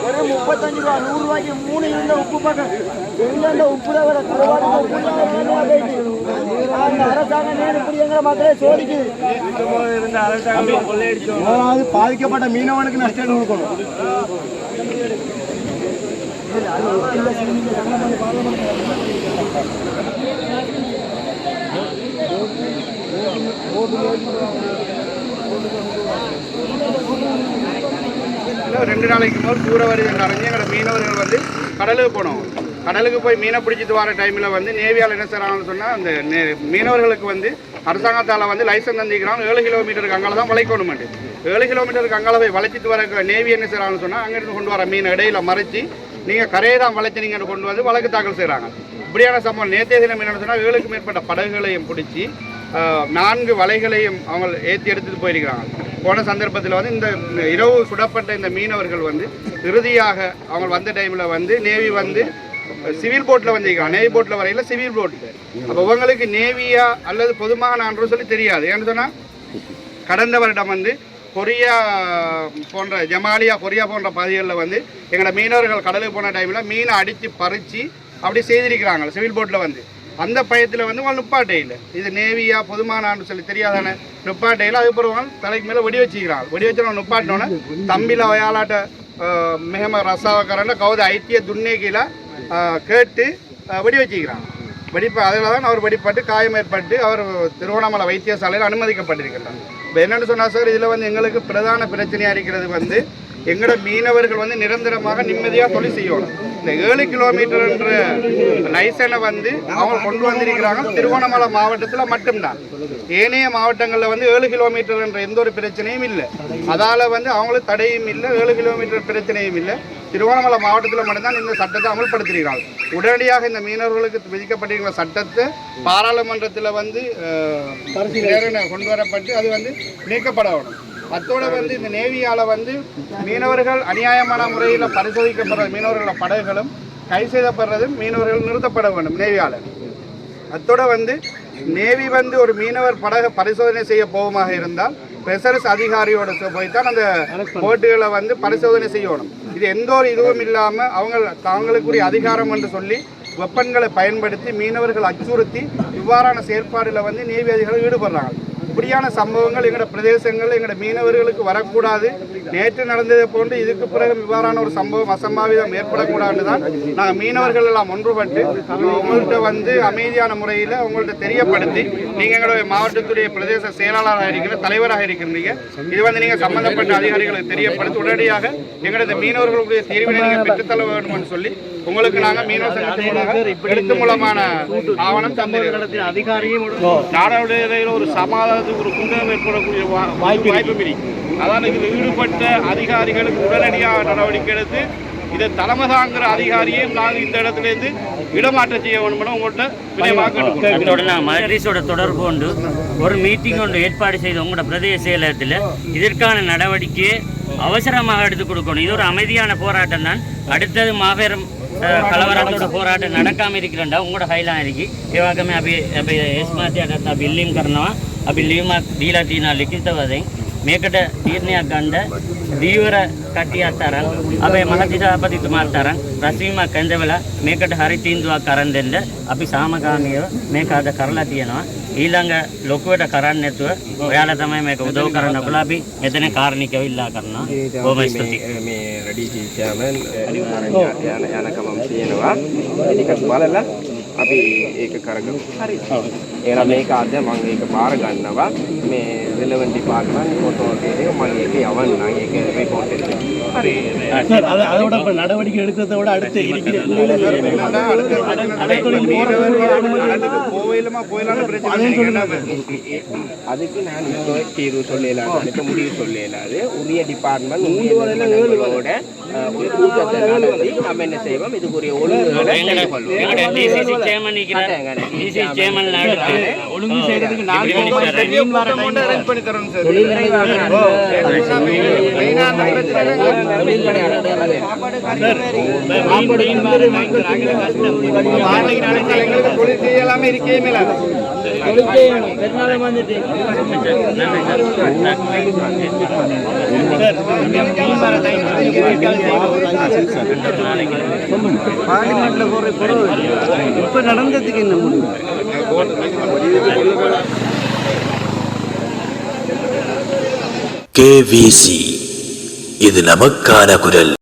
ஒரு முப்பத்தஞ்சு ரூபா நூறு ரூபாய்க்கு மூணு இருந்த உப்பு பக்கம் எங்க உப்புல வர அந்த அரசாங்கம் இப்படி மக்களே சோதிக்குது பாதிக்கப்பட்ட மீனவனுக்கு நஷ்டம் கொடுக்கணும் இன்னும் ரெண்டு நாளைக்கு முதல் சூறாவளி நிறைஞ்சு எங்களோட மீனவர்கள் வந்து கடலுக்கு போனோம். கடலுக்கு போய் மீனை பிடிச்சிட்டு வர டைமில் வந்து நேவியால் என்ன செய்கிறாங்கன்னு சொன்னால் அந்த நே- மீனவர்களுக்கு வந்து அரசாங்கத்தால் வந்து லைசன்ஸ் தந்திக்கிறாங்க ஏழு கிலோமீட்டருக்கு அங்கால தான் வளைக்கணுமெண்டு ஏழு கிலோமீட்டருக்கு அங்கால போய் வளைச்சிட்டு வர நேவி என்ன செய்கிறாங்கன்னு சொன்னால் அங்கேருந்து கொண்டு வர மீனை இடையில மறைச்சி நீங்கள் கரையை தான் வளைச்சினீங்கன்னு கொண்டு வந்து வழக்கு தாக்கல் செய்கிறாங்க இப்படியான சம்பவம் நேற்றைய தினம் என்னன்னு சொன்னால் ஏழுக்கு மேற்பட்ட படகுகளையும் பிடிச்சி நான்கு வலைகளையும் அவங்க ஏற்றி எடுத்துட்டு போயிருக்கிறாங்க. போன சந்தர்ப்பத்தில் வந்து இந்த இரவு சுடப்பட்ட இந்த மீனவர்கள் வந்து இறுதியாக அவங்க வந்த டைமில் வந்து நேவி வந்து சிவில் போட்டில் வந்திருக்காங்க நேவி போட்டில் வரையில சிவில் போட்டு அப்போ இவங்களுக்கு நேவியா அல்லது பொதுமானான்னு சொல்லி தெரியாது. ஏன்னு சொன்னால் கடந்த வருடம் வந்து கொரியா போன்ற ஜமாலியா கொரியா போன்ற பகுதிகளில் வந்து எங்களோட மீனவர்கள் கடலுக்கு போன டைமில் மீனை அடித்து பறித்து அப்படி செய்திருக்கிறாங்க. சிவில் போட்டில் வந்து. அந்த பயத்தில் வந்து அவங்க நிப்பாட்டே இல்லை. இது நேவியா பொதுமானான்னு சொல்லி தெரியாதானே? நிப்பாட்டையில் அதுக்கப்புறம் தலைக்கு மேலே வெடி வச்சுக்கிறான். வெடி வச்சு நம்ம நிப்பாட்டினோன்னே தம்பியில் வயாலாட்ட மிகம ரசாவக்காரன் கௌத ஐத்திய துன்னேக்கில கேட்டு வடி வெடி வச்சுக்கிறாங்க வெடிப்பு அதில் தான் அவர் வெடிப்பட்டு காயம் ஏற்பட்டு அவர் திருவண்ணாமலை வைத்தியசாலையில் அனுமதிக்கப்பட்டிருக்கிறார் இப்போ என்னென்னு சொன்னால் சார் இதில் வந்து எங்களுக்கு பிரதான பிரச்சனையாக இருக்கிறது வந்து எங்களோட மீனவர்கள் வந்து நிரந்தரமாக நிம்மதியாக தொழில் செய்யணும். இந்த ஏழு கிலோமீட்டர்ன்ற லைசனை வந்து அவங்க கொண்டு வந்திருக்கிறாங்க. திருவண்ணாமலை மாவட்டத்தில் மட்டும்தான். ஏனைய மாவட்டங்களில் வந்து ஏழு கிலோமீட்டர்ன்ற எந்த ஒரு பிரச்சனையும் இல்லை. அதால் வந்து அவங்களுக்கு தடையும் இல்லை ஏழு கிலோமீட்டர் பிரச்சனையும் இல்லை. திருவண்ணாமலை மாவட்டத்தில் மட்டும்தான் இந்த சட்டத்தை அமல்படுத்தியிருக்காங்க. உடனடியாக இந்த மீனவர்களுக்கு விதிக்கப்பட்டிருக்கிற சட்டத்தை பாராளுமன்றத்தில் வந்து கொண்டு வரப்பட்டு அது வந்து நீக்கப்படணும் அத்தோட வந்து இந்த நேவியால் வந்து மீனவர்கள் அநியாயமான முறையில் பரிசோதிக்கப்படுற மீனவர்களோட படகுகளும் கை செய்யப்படுறதும் மீனவர்கள் நிறுத்தப்பட வேண்டும் நேவியால. அத்தோட வந்து நேவி வந்து ஒரு மீனவர் படகை பரிசோதனை செய்ய போவமாக இருந்தால் பெசரஸ் அதிகாரியோட போய் தான் அந்த போட்டுகளை வந்து பரிசோதனை செய்யணும். இது எந்த ஒரு இதுவும் இல்லாமல் அவங்க தாங்களுக்குரிய அதிகாரம் என்று சொல்லி வெப்பன்களை பயன்படுத்தி மீனவர்கள் அச்சுறுத்தி இவ்வாறான செயற்பாடுல வந்து நேவி அதிகாரிகள் ஈடுபடுறாங்க. இப்படியான சம்பவங்கள் எங்களோட பிரதேசங்கள் எங்களோட மீனவர்களுக்கு வரக்கூடாது. நேற்று நடந்ததை போன்று இதுக்கு பிறகு இவ்வாறான ஒரு சம்பவம் அசம்பாவிதம் ஏற்படக்கூடாது தான் நாங்கள் மீனவர்கள் எல்லாம் ஒன்றுபட்டு உங்கள்கிட்ட வந்து அமைதியான முறையில் உங்கள்கிட்ட தெரியப்படுத்தி நீங்கள் எங்களுடைய மாவட்டத்துடைய பிரதேச செயலாளராக இருக்கிற தலைவராக இருக்கிறீங்க. இது வந்து நீங்கள் சம்பந்தப்பட்ட அதிகாரிகளுக்கு தெரியப்படுத்தி உடனடியாக எங்களது மீனவர்களுடைய தீர்வினை நீங்கள் பெற்றுத்தள்ள வேண்டும்னு சொல்லி உங்களுக்கு நாங்கள் மீனவ எழுத்து மூலமான ஆவணம் தந்திருக்கிறோம் அதிகாரியும் நாடாளுடைய ஒரு சமாதானத்துக்கு ஒரு குந்தகம் ஏற்படக்கூடிய வா- வாய்ப்பு இருக்கு. அதான் இதில் ஈடுபட்ட அதிகாரிகளுக்கு உடனடியாக நடவடிக்கை எடுத்து இதை தலைமை தாங்குற அதிகாரியும் நாங்கள் இந்த இடத்துல இருந்து இடமாற்றம் செய்ய வேணும்னு உங்கள்கிட்ட தொடர்பு கொண்டு ஒரு மீட்டிங் ஒன்று ஏற்பாடு செய்து உங்களோட பிரதேச செயலகத்தில் இதற்கான நடவடிக்கையை அவசரமாக எடுத்து கொடுக்கணும். இது ஒரு அமைதியான போராட்டம் தான். அடுத்தது மாபெரும் கலவரத்தோட போராட்டம் நடக்காம இருக்கிறண்டா உங்களோட ஹைலாம் இருக்கு. இவாகமே அப்படி அப்படி எஸ்மாத்தி அடத்தா அப்படி இல்லையும் கரணவா அப்படி லீவ் டீலா தீனா லிக்கித்தவதை මේකට තීරණයක් ගන්න දීවර කට්ටියත් අරන් අපේ මහතිසාපතිතුමාත් අරන් රැස්වීමක් ඇඳවලා මේකට හරි තීන්දුවක් අරන් දෙන්න අපි සාමකාමීව මේක අද කරලා තියෙනවා ඊළඟ ලොකුවට කරන්න නැතුව ඔයාලා තමයි මේක උදව් කරන්න ඔයාලා අපි මෙතන කාරණිකව ඉල්ලා කරනවා බොහොම ස්තුතියි මේ රඩිජී චෑමන් යන යනකමම් තියෙනවා ඒකත් බලලා අපි ඒක කරගමු හරි එහෙනම් මේක අද මම ඒක බාර ගන්නවා මේ රිලෙවන්ට් ඩිපාර්ට්මන්ට් ෆොටෝ එකේ මම ඒක යවන්නම් ඒක රිපෝට් එක හරි சார் அது அதோட இப்ப நடவடிக்கை எடுக்கிறத விட அடுத்து இருக்கிற என்னன்னா, அடுத்த மீனவர்கள் கடலுக்கு போயிலுமா போயிலான்னு பிரச்சனை இல்லை. அதுக்கு நான் இப்போ தீர்வு சொல்லலாம் அடுத்த முடிவு சொல்லலாது உரிய டிபார்ட்மெண்ட் உங்களோட ஒரு கூட்டத்தை நடத்தி நம்ம என்ன செய்வோம் இதுக்குரிய ஒழுங்குகளை இருக்கிறார் டிசிசி சேர்மன் ஒழுங்கு செய்யறதுக்கு பண்ணி பெரிய கூட்டம் கொண்டு arrange பண்ணி தொழில் செய்யலாமே இருக்கவே மேலாது இப்போ நடந்ததுக்கு என்ன முடியும் கேவிசி இது நமக்கான குரல்.